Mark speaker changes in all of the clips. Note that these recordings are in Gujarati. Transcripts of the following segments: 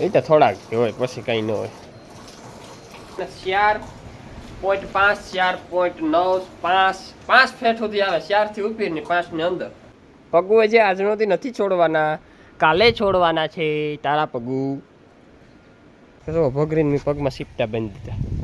Speaker 1: એ તો થોડાક હોય પછી કંઈ ન હોય. ચાર પોઈન્ટ પાંચ ચાર પોઈન્ટ નવ પાંચ પાંચ ફેટ સુધી આવે ચારથી ઉપરની પાંચની અંદર. પગુ જે આજનોથી નથી છોડવાના કાલે છોડવાના છે તારા પગુ. ભગરીન પગમાં સીપટા બાંધી દીધા.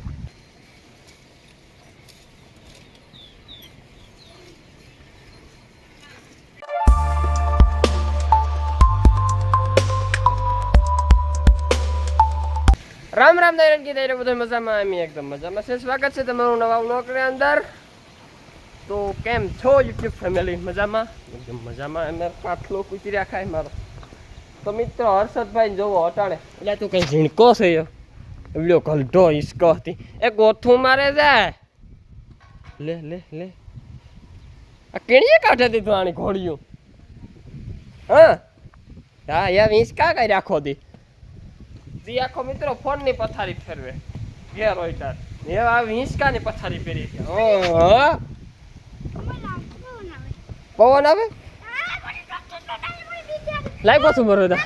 Speaker 1: રામ રામ નારાયણ કી દૈરે બધું મજામાં? અમે એકદમ મજામાં છે સ્વાગત છે તમારું નવા વ્લોગની અંદર. તો કેમ છો યુટ્યુબ ફેમિલી? મજામાં? એકદમ મજામાં. અમે પાટલો કૂચી રાખાય મારો. તો મિત્ર, હર્ષદભાઈ જોવો અટાણે. એટલે તું કઈ ઝીણકો છે યો? એવડો ગલઢો હિસકો હતી. એ ગોથું મારે જાય લે લે લે. આ કેણીએ કાઢે દીધું આની ઘોડિયું હા? હા યાર હિંચકા કઈ રાખો દી? દી આખો મિત્રો ફોનની પથારી ફેરવે. ઘેર હોય તાર. એ આ હિંચકાની પથારી ફેરી છે. ઓહો. પવન આવે? પાછું ભરો તા.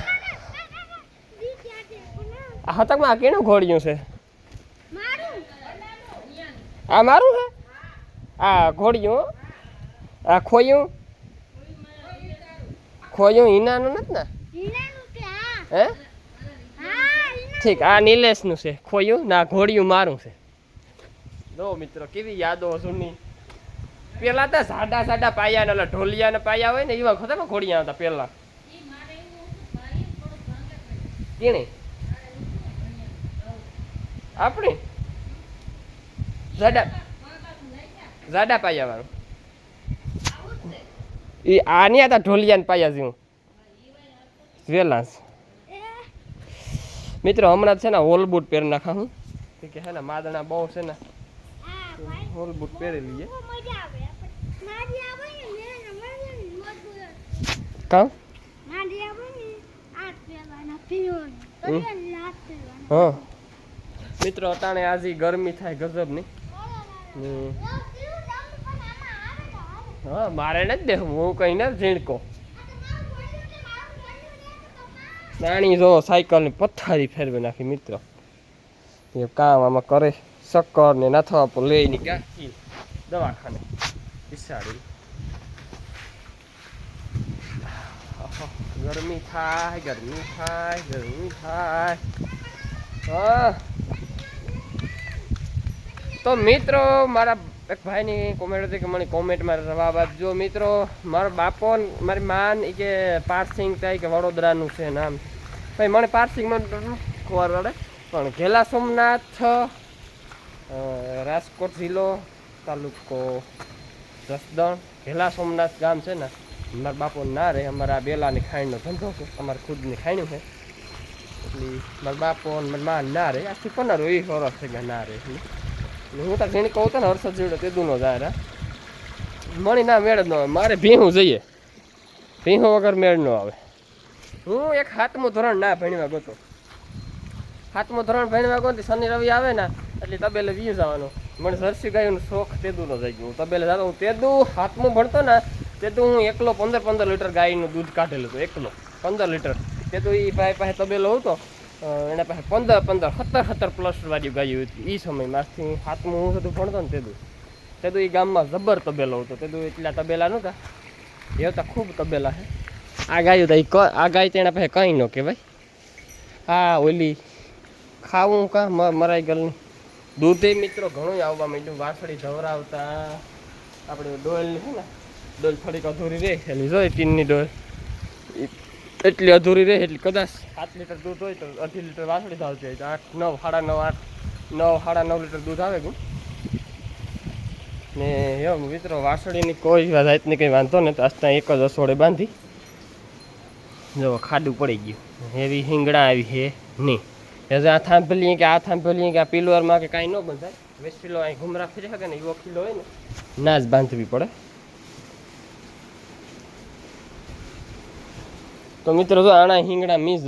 Speaker 1: આ હતકમાં આ કેનું ઘોડિયું છે? આ મારું હે આ ઘોડિયું આ ખોયું? ખોયું હિનાનું નથી ને? હે? ઠીક, આ નિલેશનું છે, ખોયું, ના ઘોડિયું મારું છે. જો મિત્રો, કેવી યાદો જૂની પેલા તો સાડા સાડા પાયા ને ઢોલિયા ને પાયા હોય ને એવા ખતમ ઘોડિયા હતા પેલા? કેણે? આપણી? જાડા જાડા પાયા વાળું. એ આ નહીં હતા ઢોલિયા ને પાયા જેવું વેલાસ મિત્રો હમણાં છે ને હોલ બૂટ પહેરી નાખા હું. કે હે ને માદણા બહુ છે ને. હોલ બૂટ પહેરી લઈએ. કામ હા મિત્રો અટાણે આજે ગરમી થાય ગજબની ની. હા મારે નથી દે હું કઈ ને ઝીણકો. નાની જો સાયકલની પથારી ફેરવી નાખી મિત્રો. એ કામ આમાં કરે. શક્કર ને નાથવા પર લઈને ગાંઠી દવાખાને. બિસાડી ગરમી થાય ગરમી થાય ગરમી થાય. હા. તો મિત્રો, મારા એક ભાઈની કોમેન્ટ હતી કે મને કોમેન્ટમાં જવાબ આપજો. મિત્રો, મારો બાપો મારી માન કે પારસિંગ થાય કે વડોદરાનું છે નામ. ભાઈ, મને પારસિંગમાં ખબર પડે. પણ ઘેલા સોમનાથ રાજકોટ જિલ્લો, તાલુકો જસદણ ઘેલા સોમનાથ ગામ છે ને, મારા બાપો ના રહે. અમારા બેલાની ખાણીનો ધંધો છે. અમારે ખુદની ખાણ્યું છે. એટલે મારા બાપો મારા મા ના રહે. આખી પંદર વીસ વર્ષ થઈ ગયા ના રહે. હું તો જેને કહું ને હર્ષદ જોડે તે દૂનો જાય મણી ના મેળ ન આવે. મારે ભીહું જઈએ. ભીહું વગર મેળ ન આવે. હું એક સાતમું ધોરણ ના ભણવા ગયો સાતમું ધોરણ ભણવા ગયો શનિ રવિ આવે ને, એટલે તબેલે વી જવાનો. મને સરસી ગાયનો શોખ તેદુનો થઈ ગયો હું તબેલે જતો હું તેદુ હાથમું ભણતો ને તેદુ હું એકલો પંદર પંદર લીટર ગાયનું દૂધ કાઢેલું હતું, એકલો. પંદર લીટર. તેદુ એ ભાઈ પાસે તબેલો હતો. એના પાસે પંદર પંદર, સત્તર સત્તર પ્લસ વાળી ગાયું હતી. એ સમયમાંથી સાતમું હું બધું ભણતો ને તેદું. તેદું એ ગામમાં જબર તબેલો હતો. તેદું એટલા તબેલા નહોતા. એ હતા ખૂબ તબેલા છે આ ગાયું તો એ આ ગાય તેના પાસે કંઈ ન કહેવાય. હા, ઓલી ખાવું કાં? મરાઈ ગયેલની દૂધે મિત્રો ઘણું આવવા માંડ્યું. વાસળી ધવરાવતા આપણે ડોલ છે ને? ડોલ થોડીક અધૂરી રહે એની જોઈ ટીનની ડોલ. એટલી અધૂરી રહે એટલે કદાચ સાત લીટર દૂધ હોય તો અઢી લીટર વાસળી હોય તો આઠ, નવ, સાડા નવ, આઠ, નવ, સાડા નવ લીટર દૂધ આવે ગયું ને એમ મિત્રો, વાસળીની કોઈ જાતની કંઈ વાંધો નથી આજના એક જ રસોડે બાંધી. જો ખાડું પડી ગયું. એવી હિંગડા આવી છે નહીં. એ જે આ થાંભલીએ કે આ થાંભલીએ કે આ પિલવરમાં કે કાંઈ ન બંધાય. વેસ પિલો અહીં ઘુમરા ફરી શકે ને એવો કિલો હોય ને, ના જ બાંધવી પડે. તો મિત્રો જો આણા હિંગડા મીજ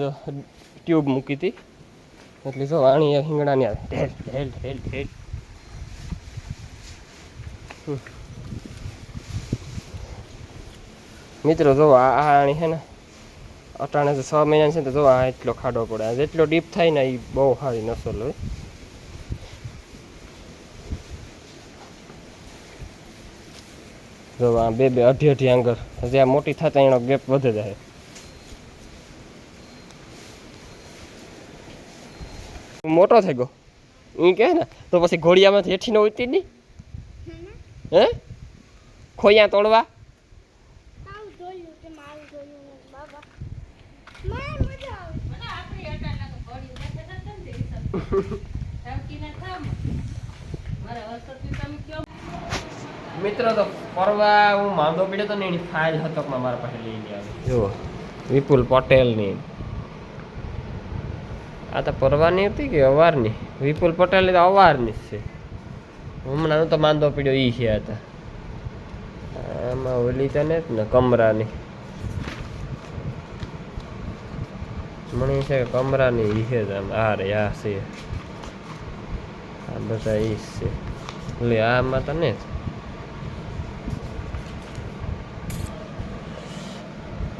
Speaker 1: ટ્યુબ મૂકી હતી. એટલે જો આણી હિંગડાની આવે ઢેલ ઢેલ ઢેલ ઢેલ. મિત્રો જો આ આણી છે ને, અટાણે છ મહિનાની છે ને જો આ એટલો ખાડો પડે. જેટલો ડીપ થાય ને, એ બહુ સારી નસલ હોય. જો આ બે બે અઢી અઢી આંગર જ્યાં મોટી થતા એનો ગેપ વધે જાય. મોટો થઈ ગયો. એ કહે ને તો પછી ઘોડિયામાંથી હેઠી ન ઉતરી નહીં હે? ખોયા તોડવા. મિત્રો તો ફરવા હું માંદો પડ્યો તો ને એની ફાઇલ હતકમાં મારા પાસે લઈને આવ્યો. જુઓ વિપુલ પટેલની આ તો પરવાની હતી કે અવારની? વિપુલ પટેલની તો અવારની જ છે. હમણાં તો માંદો પીડ્યો ઈ છે હતા આમાં ઓલી તો ને ને કમરાની. મણી છે કે કમરાની ઈ છે આ રે, આ છે. આ બધા ઈ છે. એટલે આમાં તો ને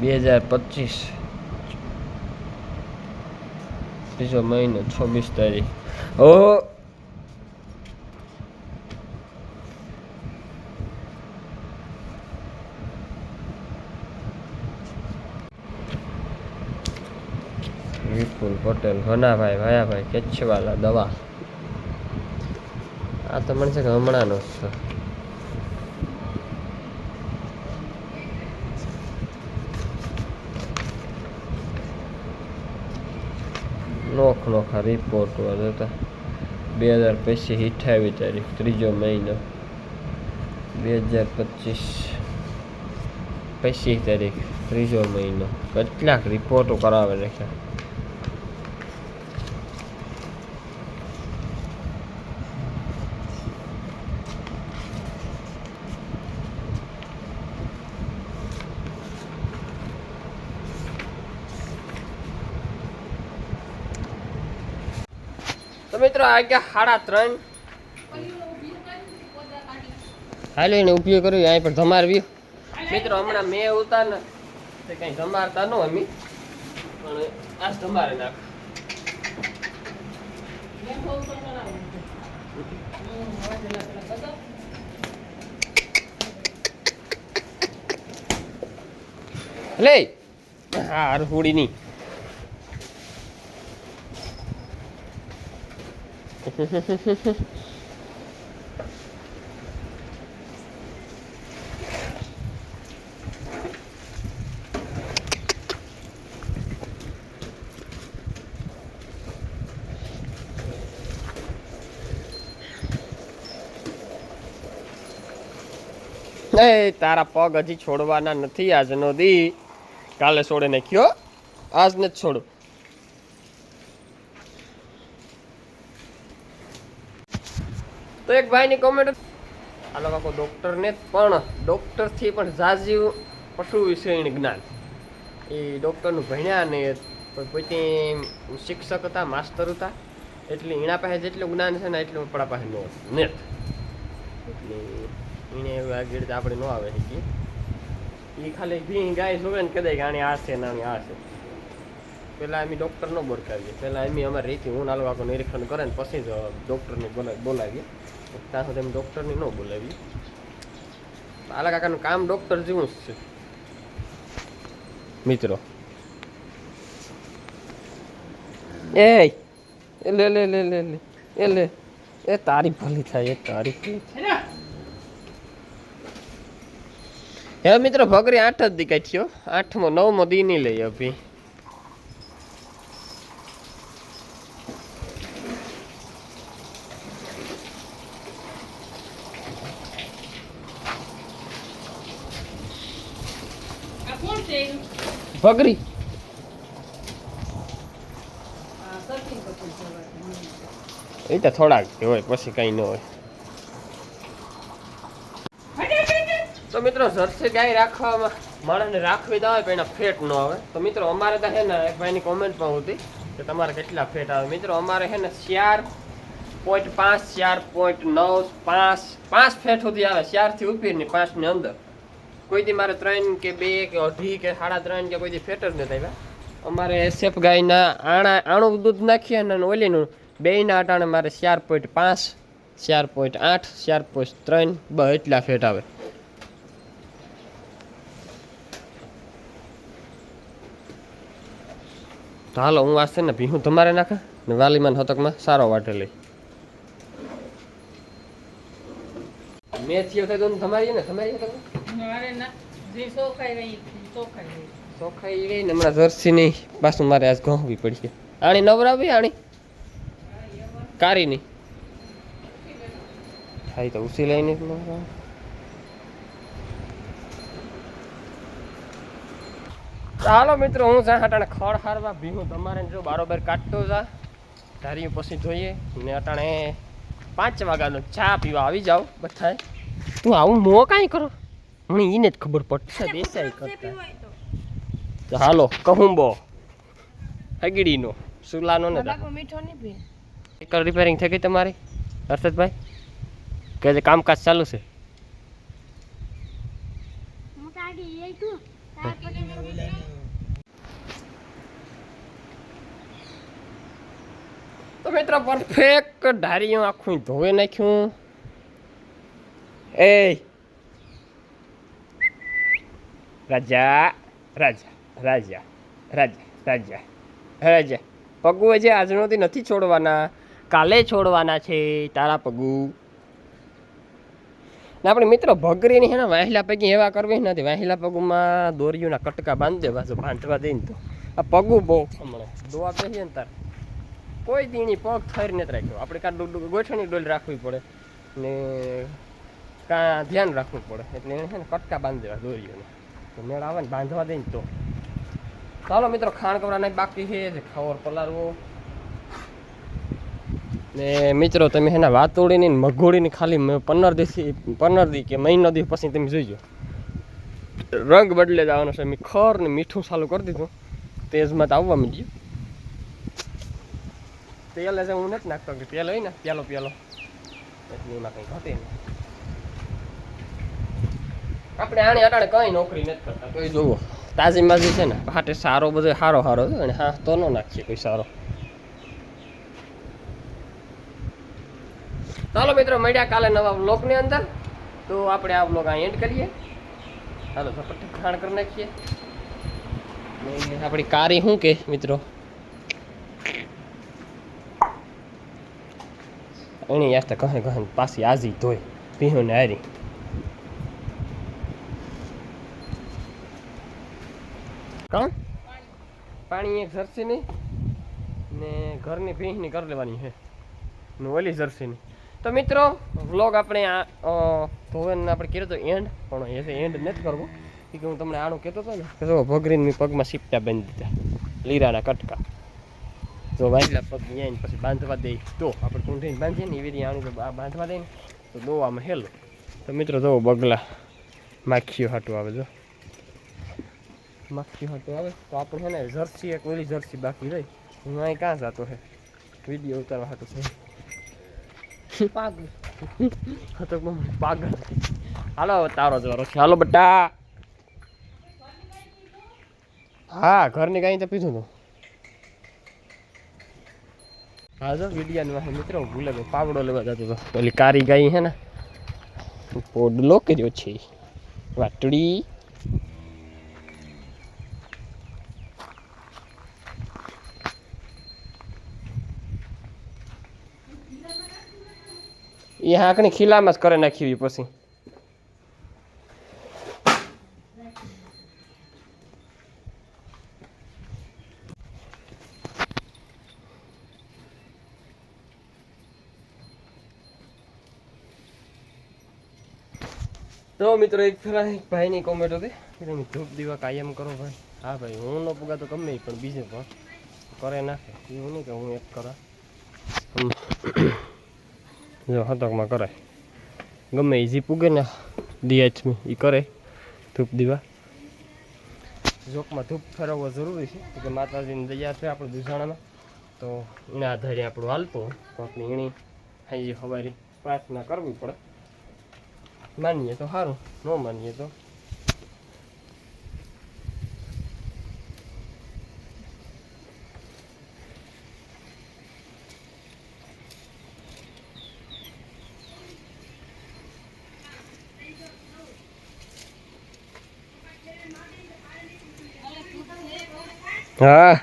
Speaker 1: બે હજાર પચીસ. બીજો મહિનો છવ્વીસ તારીખ ઓ વિપુલ પટેલ ભનાભાઈ ભાયાભાઈ કેચવાલા દવા. આ તો મને છે કે હમણાંનો છે. નોખ નોખા રિપોર્ટ હતા. બે હજાર પચીસ અઠાવીસ તારીખ, ત્રીજો મહિનો. બે હજાર પચીસ પચીસ તારીખ, ત્રીજો મહિનો. કેટલાક રિપોર્ટો કરાવે રાખ્યા તો મિત્રો, આ ગયા સાડા ત્રણ. હાલો એને ઉપયોગ કર્યો, અહીં પણ ધમારવી મિત્રો, હમણાં મેં ઉતાર ને તે કઈ ધમારતા ન અમી. પણ આ ધમારે નાખ. લે! હા હરહુડી ની એ, તારા પગ હજી છોડવાના નથી આજનો દી. કાલે છોડે નાખ્યો આજ ને જ છોડું. તો એક ભાઈની કોમેન્ટ આ લોકો ડૉક્ટરને પણ ડૉક્ટરથી પણ ઝાઝ્યું પશુ વિષયનું જ્ઞાન. એ ડૉક્ટરનું ભણ્યા ને પછી શિક્ષક હતા માસ્તર હતા. એટલે એના પાસે જેટલું જ્ઞાન છે ને એટલું આપણા પાસે ન નેત એટલે એને આગળ રીતે આપણે ન આવે શકીએ એ ખાલી ભી ગાય જોવે ને કદાચ આની આ છે ને આની આ છે. પહેલાં એમ ડૉક્ટર ન બોલકાવીએ પહેલાં અમે અમારી રીતિ હું નાલો આખું નિરીક્ષણ કરે ને પછી જ ડૉક્ટરને બોલા બોલાવીએ. ત્યાં સુધી એમ ડૉક્ટરની ન બોલાવી. આલા કાકાનું કામ ડૉક્ટર જેવું જ છે. મિત્રો. એ લે લે લે લે લે. એ લે. એ તારી ભલી થાય એ તારી ભલી થાય. હવે મિત્રો ભગરી આઠ જ દીકાય થયો આઠમો નવમો દી નહીં લઈ અભી
Speaker 2: આ કોણ છે એનું?
Speaker 1: ભગરી
Speaker 2: આ સચિન કપૂર સવારે.
Speaker 1: એ તો થોડાક હોય, પછી કઈ ન હોય. તો મિત્રો, જર્સી ગાય રાખવામાં માણસને રાખવી તો હોય પણ એના ફેટ ન આવે. તો મિત્રો, અમારે તો છે ને, એક ભાઈની કોમેન્ટ પણ હતી કે તમારે કેટલા ફેટ આવે. મિત્રો, અમારે છે ને ચાર પોઈન્ટ પાંચ, ચાર પોઈન્ટ નવ, પાંચ પાંચ ફેટ સુધી આવે. ચારથી ઉપરની પાંચની અંદર. કોઈ દી મારે ત્રણ કે બે કે અઢી કે સાડા ત્રણ કે કોઈ દી ફેટ જ નથી અમારે એસએફ ગાયના આણા આણું દૂધ નાખીએ અને ઓલીનું બેયના અટાણે મારે ચાર પોઈન્ટ પાંચ, ચાર પોઈન્ટ આઠ, ચાર પોઈન્ટ ત્રણ બ એટલા ફેટ આવે. તો હાલો, હું વાંચશે ને ભીહું તમારે નાખે ને વાલીમાન હતકમાં સારો વાટે લઈ. મેં થયો તો તમારી ને તમારી
Speaker 2: ચોખાઈ રહી
Speaker 1: ને હમણાં નહીં, પાછું મારે આજ ઘઉંવી પડી આણી નવરાવી, આણી? કારી નહીં. થાય તો ઉસી લઈને જ ચાલો મિત્રો, હું જા અટાણે ખડ હારવા ભીહું, તમારે જો બારોબાર કાઢતો જા. ધારી પછી જોઈએ. ને અટાણે પાંચ વાગ્યાનો ચા પીવા આવી જાવ બધાએ તું આવું મો કાંઈ કરો? મને એને જ ખબર પડશે દેસાઈ કરતા તો હાલો કહુંબો હગડીનો સુલાનો ને
Speaker 2: મીઠો નહીં પી
Speaker 1: સાયકલ રિપેરિંગ થઈ ગઈ તમારી હર્ષદભાઈ કે જે કામકાજ ચાલુ છે
Speaker 3: તો
Speaker 1: મિત્રો પરફેક્ટ ધારીયું આખું ધોઈ નાખ્યું એ રાજા રાજા રાજા રાજા રાજા રાજા. પગુ હજી આજનોથી નથી છોડવાના, કાલે છોડવાના છે તારા પગુ. ને આપણે મિત્રો ભગરીની હે ને વાહેલા પૈકી એવા કરવી નથી. વાહેલા પગુમાં દોરીઓના કટકા બાંધી દેવા જો બાંધવા દઈને તો. આ પગુ બહુ હમણાં. દોવા કહીએ ને તાર. કોઈ દીની પગ થરી નથી રાખ્યો. આપણે કાં ગોઠવણી ડોલ રાખવી પડે. ને કાં ધ્યાન રાખવું પડે. એટલે એને ને કટકા બાંધી દેવા દોરીઓને. મેળ આવે ને, બાંધવા દે ને તો. ચાલો મિત્રો, ખાણ કવરાના બાકી છે, જે ખબર પલાળવો. ને મિત્રો, તમે એના વાતોડીની મઘોડીની ખાલી પંદર દિવસથી, પંદર દી કે મહિનો દી પછી તમે જોઈજો. રંગ બદલે જવાનો છે, મેં ખર ને મીઠું ચાલુ કરી દીધું. તેજમાં તો આવવા માંડ્યું. તેલ હશે હું નથી નાખતો, કે તેલ હોય ને પેલો પેલો એટલે એમાં કંઈ ઘટે નહીં. આપણે આણે અટાણે કઈ નોકરી નથી કરતા. તોય જોવો. તાજી માજી છે ને. હાટે સારો બધો સારો સારો છે અને હા તો ન નાખીએ કોઈ સારો. ચાલો મિત્રો મળ્યા કાલે નવા બ્લોગની અંદર. તો આપણે આ બ્લોગ અહીં એન્ડ કરીએ. ચાલો ઝપટ ખાણ કરી નાખીએ. આપણી કારી શું કે મિત્રો? એની તો કહે કહે પાછી આજી ધોઈ પીહું ને હારી. કાં? પાણી એક જર્સીની ને ઘરની ભીંહની કરી લેવાની છે. ને ઓલી જર્સીની. તો મિત્રો, વ્લોગ આપણે આ ધોવન આપણે કર્યો તો એન્ડ પણ એ એન્ડ નથી કરવો. કે હું તમને આનું કહેતો હતો ને, કે જો ભગરીની પગમાં સીપટા બાંધી દીધા, લીરાના કટકા. જો વાંચલા પગ અહીંયા પછી બાંધવા દે. તો આપણે કુંઠીને બાંધીએ ને, એવી રીતે આનું બાંધવા દે ને, તો દોવામાં હેલો. તો મિત્રો, જો બગલા માખીઓ હાટું આવે, જો. માખી હાટું આવે. તો આપણે છે ને જર્સી એક ઓલી જર્સી બાકી રહી. હું અહીં ક્યાં જતો છે વીડિયો ઉતારવા હતો છે.
Speaker 2: પાગલ
Speaker 1: હાલો તારો જવારો છે. હાલો બટા. હા, ઘરની ગાય તો પીધું તું. હા જો, વિડિયાની મિત્રો ભૂલે ગયો. પાવડો લેવા જતો હતો. પેલી કારી ગાય હે ને, પોડલો કર્યો છે. વાટડી. એ હાંકણી ખીલામાં જ કરી નાખી પછી. તો મિત્રો એક પેલા એક ભાઈની કોમેન્ટ હતી. કે તમે ધૂપ દીવા કાયમ કરો ભાઈ. હા ભાઈ, હું ન પુગા તો ગમે પણ બીજે પણ કરે નાખે. એવું નહીં કે હું એક કરા. જો હતકમાં કરાય ગમે એ જી પૂગે ને ડીએચમી એ કરે. ધૂપ દીવા. જોકમાં ધૂપ ફેરવવો જરૂરી છે કે માતાજીની દયા છે આપણે દુધાણામાં તો એના આધારે આપણું હાલતો તો આપણે એની હાઈ હવારી. પ્રાર્થના કરવી પડે. માનીએ તો સારું ન માનીએ તો હા